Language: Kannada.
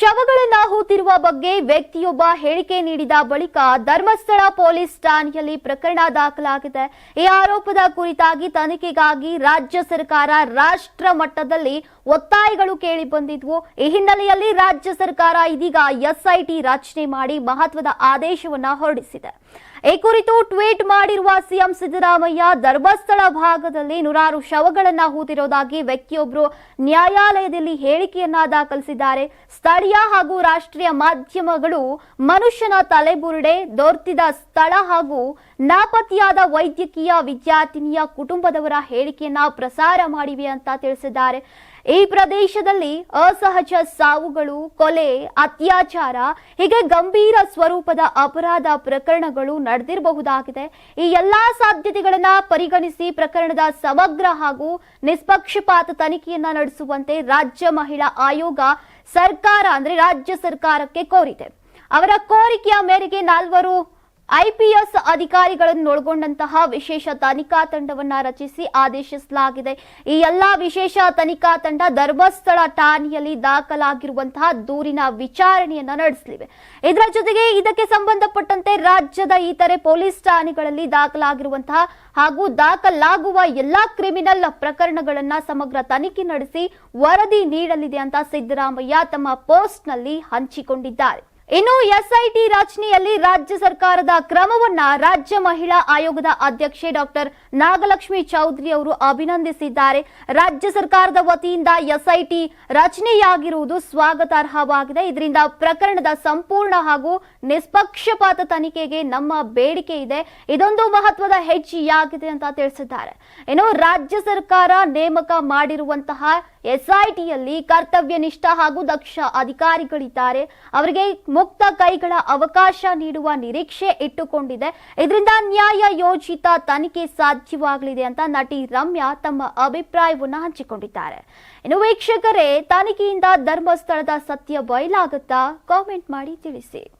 ಶವಗಳನ್ನ ಹೂತಿರುವ ಬಗ್ಗೆ ವ್ಯಕ್ತಿಯೊಬ್ಬ ಹೇಳಿಕೆ ನೀಡಿದ ಬಳಿಕ ಧರ್ಮಸ್ಥಳ ಪೊಲೀಸ್ ಠಾಣೆಯಲ್ಲಿ ಪ್ರಕರಣ ದಾಖಲಾಗಿದೆ. ಈ ಆರೋಪದ ಕುರಿತಾಗಿ ತನಿಖೆಗಾಗಿ ರಾಜ್ಯ ಸರ್ಕಾರ ರಾಷ್ಟ್ರ ಮಟ್ಟದಲ್ಲಿ ಒತ್ತಾಯಗಳು ಕೇಳಿ ಬಂದಿದ್ವು. ಈ ಹಿನ್ನೆಲೆಯಲ್ಲಿ ರಾಜ್ಯ ಸರ್ಕಾರ ಇದೀಗ ಎಸ್ಐಟಿ ರಚನೆ ಮಾಡಿ ಮಹತ್ವದ ಆದೇಶವನ್ನ ಹೊರಡಿಸಿದೆ. ಈ ಕುರಿತು ಟ್ವೀಟ್ ಮಾಡಿರುವ ಸಿಎಂ ಸಿದ್ದರಾಮಯ್ಯ, ಧರ್ಮಸ್ಥಳ ಭಾಗದಲ್ಲಿ ನೂರಾರು ಶವಗಳನ್ನ ಹೂತಿರೋದಾಗಿ ವ್ಯಕ್ತಿಯೊಬ್ಬರು ನ್ಯಾಯಾಲಯದಲ್ಲಿ ಹೇಳಿಕೆಯನ್ನ ದಾಖಲಿಸಿದ್ದಾರೆ. ಸ್ಥಳೀಯ ಹಾಗೂ ರಾಷ್ಟ್ರೀಯ ಮಾಧ್ಯಮಗಳು ಮನುಷ್ಯನ ತಲೆಬುರುಡೆ ದೋರ್ತಿದ ಸ್ಥಳ ಹಾಗೂ ನಾಪತ್ತೆಯಾದ ವೈದ್ಯಕೀಯ ವಿದ್ಯಾರ್ಥಿನಿಯ ಕುಟುಂಬದವರ ಹೇಳಿಕೆಯನ್ನ ಪ್ರಸಾರ ಮಾಡಿವೆ ಅಂತ ತಿಳಿಸಿದ್ದಾರೆ. ಈ ಪ್ರದೇಶದಲ್ಲಿ ಅಸಹಜ ಸಾವುಗಳು, ಕೊಲೆ, ಅತ್ಯಾಚಾರ, ಹೀಗೆ ಗಂಭೀರ ಸ್ವರೂಪದ ಅಪರಾಧ ಪ್ರಕರಣಗಳು ನಡೆದಿರಬಹುದಾಗಿದೆ. ಈ ಎಲ್ಲಾ ಸಾಧ್ಯತೆಗಳನ್ನ ಪರಿಗಣಿಸಿ ಪ್ರಕರಣದ ಸಮಗ್ರ ಹಾಗೂ ನಿಷ್ಪಕ್ಷಪಾತ ತನಿಖೆಯನ್ನ ನಡೆಸುವಂತೆ ರಾಜ್ಯ ಮಹಿಳಾ ಆಯೋಗ ಸರ್ಕಾರ ಅಂದ್ರೆ ರಾಜ್ಯ ಸರ್ಕಾರಕ್ಕೆ ಕೋರಿದೆ. ಅವರ ಕೋರಿಕೆಯ ಮೇರೆಗೆ ನಾಲ್ವರು ಐಪಿಎಸ್ ಅಧಿಕಾರಿಗಳನ್ನು ಒಳಗೊಂಡಂತಹ ವಿಶೇಷ ತನಿಖಾ ತಂಡವನ್ನ ರಚಿಸಿ ಆದೇಶಿಸಲಾಗಿದೆ. ಈ ಎಲ್ಲಾ ವಿಶೇಷ ತನಿಖಾ ತಂಡ ಧರ್ಮಸ್ಥಳ ಠಾಣೆಯಲ್ಲಿ ದಾಖಲಾಗಿರುವಂತಹ ದೂರಿನ ವಿಚಾರಣೆಯನ್ನ ನಡೆಸಲಿವೆ. ಇದರ ಜೊತೆಗೆ ಇದಕ್ಕೆ ಸಂಬಂಧಪಟ್ಟಂತೆ ರಾಜ್ಯದ ಇತರೆ ಪೊಲೀಸ್ ಠಾಣೆಗಳಲ್ಲಿ ದಾಖಲಾಗಿರುವಂತಹ ಹಾಗೂ ದಾಖಲಾಗುವ ಎಲ್ಲಾ ಕ್ರಿಮಿನಲ್ ಪ್ರಕರಣಗಳನ್ನ ಸಮಗ್ರ ತನಿಖೆ ನಡೆಸಿ ವರದಿ ನೀಡಲಿದೆ ಅಂತ ಸಿದ್ದರಾಮಯ್ಯ ತಮ್ಮ ಪೋಸ್ಟ್ನಲ್ಲಿ ಹಂಚಿಕೊಂಡಿದ್ದಾರೆ. ಇನ್ನು ಎಸ್ಐಟಿ ರಚನೆಯಲ್ಲಿ ರಾಜ್ಯ ಸರ್ಕಾರದ ಕ್ರಮವನ್ನ ರಾಜ್ಯ ಮಹಿಳಾ ಆಯೋಗದ ಅಧ್ಯಕ್ಷೆ ಡಾಕ್ಟರ್ ನಾಗಲಕ್ಷ್ಮಿ ಚೌಧರಿ ಅವರು ಅಭಿನಂದಿಸಿದ್ದಾರೆ. ರಾಜ್ಯ ಸರ್ಕಾರದ ವತಿಯಿಂದ ಎಸ್ಐಟಿ ರಚನೆಯಾಗಿರುವುದು ಸ್ವಾಗತಾರ್ಹವಾಗಿದೆ. ಇದರಿಂದ ಪ್ರಕರಣದ ಸಂಪೂರ್ಣ ಹಾಗೂ ನಿಷ್ಪಕ್ಷಪಾತ ತನಿಖೆಗೆ ನಮ್ಮ ಬೇಡಿಕೆ ಇದೆ. ಇದೊಂದು ಮಹತ್ವದ ಹೆಜ್ಜೆಯಾಗಿದೆ ಅಂತ ತಿಳಿಸಿದ್ದಾರೆ. ಇನ್ನು ರಾಜ್ಯ ಸರ್ಕಾರ ನೇಮಕ ಮಾಡಿರುವಂತಹ ಎಸ್ಐಟಿಯಲ್ಲಿ ಕರ್ತವ್ಯನಿಷ್ಠ ಹಾಗೂ ದಕ್ಷ ಅಧಿಕಾರಿಗಳಿದ್ದಾರೆ. ಅವರಿಗೆ ಮುಕ್ತ ಕೈಗಳ ಅವಕಾಶ ನೀಡುವ ನಿರೀಕ್ಷೆ ಇಟ್ಟುಕೊಂಡಿದೆ. ಇದರಿಂದ ನ್ಯಾಯ ಯೋಜಿತ ತನಿಖೆ ಸಾಧ್ಯವಾಗಲಿದೆ ಅಂತ ನಟಿ ರಮ್ಯಾ ತಮ್ಮ ಅಭಿಪ್ರಾಯವನ್ನು ಹಂಚಿಕೊಂಡಿದ್ದಾರೆ. ಇನ್ನು ವೀಕ್ಷಕರೇ, ತನಿಖೆಯಿಂದ ಧರ್ಮಸ್ಥಳದ ಸತ್ಯ ಬಯಲಾಗುತ್ತಾ? ಕಾಮೆಂಟ್ ಮಾಡಿ ತಿಳಿಸಿ.